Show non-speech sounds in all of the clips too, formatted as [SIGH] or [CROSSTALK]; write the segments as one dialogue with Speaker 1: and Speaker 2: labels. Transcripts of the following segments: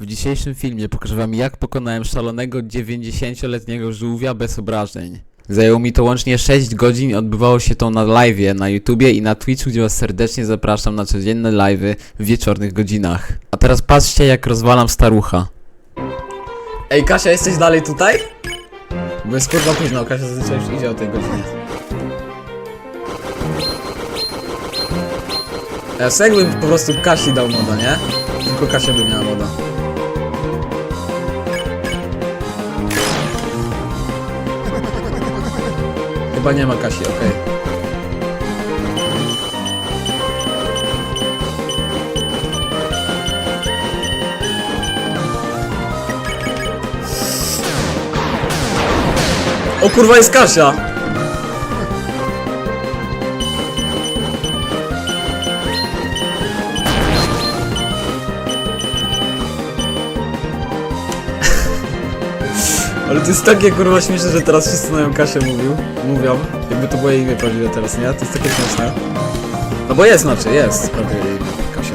Speaker 1: W dzisiejszym filmie pokażę wam jak pokonałem szalonego 90-letniego żółwia bez obrażeń. Zajęło mi to łącznie 6 godzin odbywało się to na live'ie na YouTubie i na Twitchu, gdzie was serdecznie zapraszam na codzienne live'y w wieczornych godzinach. A teraz patrzcie jak rozwalam starucha. Ej Kasia, jesteś dalej tutaj? Bo jest kurwa późno, Kasia zazwyczaj już idzie o tej godzinie. Ja sobie jakbym po prostu Kasi dał moda, nie? Tylko Kasia by miała moda. Chyba nie ma Kasi, okej. O kurwa jest Kasia! Ale to jest takie kurwa śmieszne, że teraz wszyscy na nią Kasię mówił, mówią. Jakby to było jej imię prawdziwe teraz, nie? To jest takie śmieszne. No bo jest znaczy, jest prawdziwe imię, Kasia.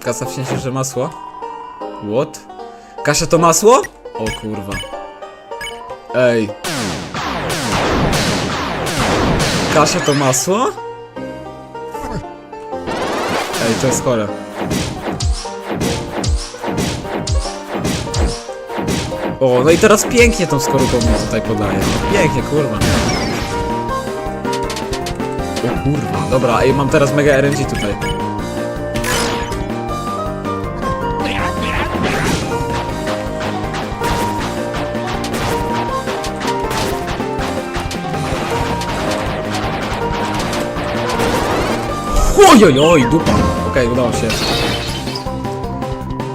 Speaker 1: Kasa w sensie, że masło? What? Kasia to masło? O kurwa. Ej. Kasia to masło? Ej, to jest chore. O, no i teraz pięknie tą skorupą mi tutaj podaje. Pięknie, kurwa. O kurwa, dobra, ej, mam teraz mega RNG tutaj. Ojojoj, dupa. Okej, udało się.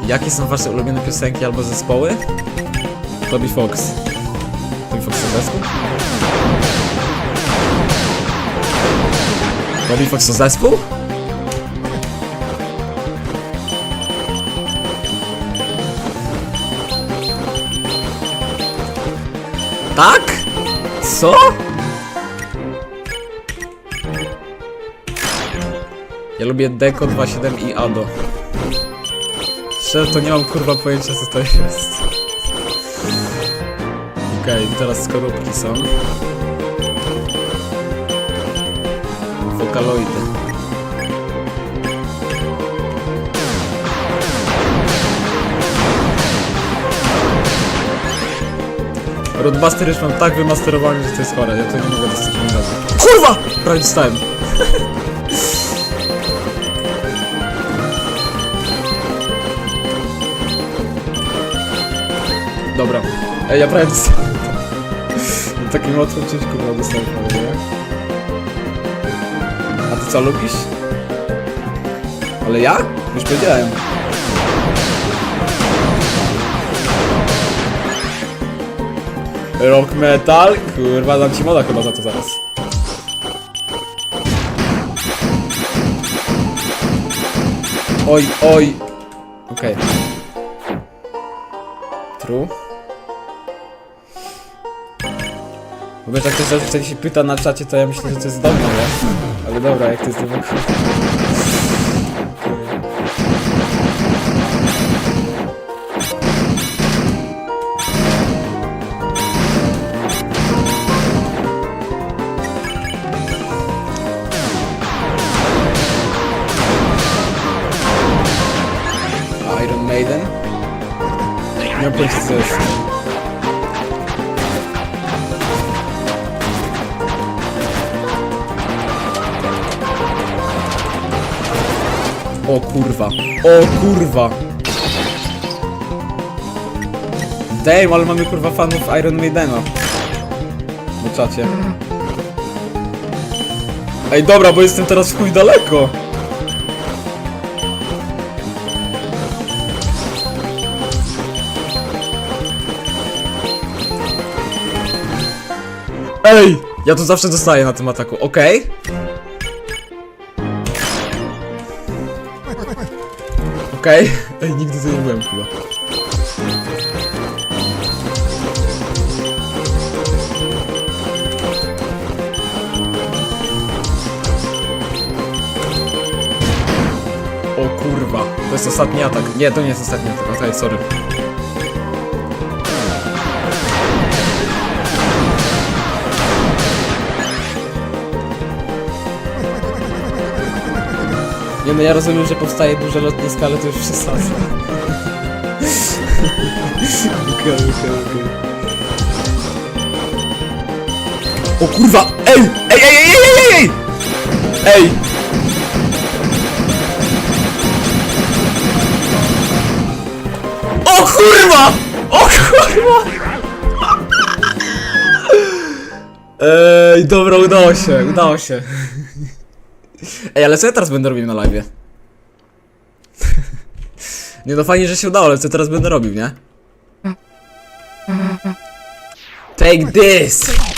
Speaker 1: Jakie są wasze ulubione piosenki albo zespoły? Toby Fox. Toby Fox zespół? Toby Fox to zespół? Tak? Co? Ja lubię Deko 2.7 i Ado. Szczerze to nie mam kurwa pojęcia co to jest. Okej, teraz skorupki są. Wokaloidy. Roadbuster już mam tak wymasterowany, że to jest chore. Ja to nie mogę dostać. Kurwa! Prawie dostałem. [LAUGHS] Dobra. Ej, ja prawie dostałem. [LAUGHS] Takim łatwym czymś kurwa dostałem nie? A ty co lubisz? Ale ja? Już powiedziałem. Rock metal? Kurwa, dam ci moda chyba za to zaraz. Oj, oj. Okej. True. W ogóle jak ktoś się pyta na czacie, to ja myślę, że to jest dobre, nie? Ale dobra, jak to jest dobre. Iron Maiden? Mam pojęcia co jest. O kurwa. O kurwa. Damn, ale mamy kurwa fanów Iron Maidena. Na czacie. Ej, dobra, bo jestem teraz w chuj daleko. Ej! Ja tu zawsze dostaję na tym ataku, okej? Okej. Okay. Ej, nigdy tu nie byłem chyba.
Speaker 2: O kurwa, to jest ostatni atak. Nie, to nie jest ostatni atak, okej, okay, sorry. Nie no, ja rozumiem, że powstaje duże lotnisko, ale to już [LAUGHS] okej. O kurwa! Ej! Ej, ej, ej, ej, ej, ej! Ej! O kurwa! O kurwa! [LAUGHS] Ej, dobra, udało się, udało się. [LAUGHS] Ej, ale co ja teraz będę robił na live? [LAUGHS] Nie no fajnie, że się udało, ale co teraz będę robił, nie? [LAUGHS] Take this!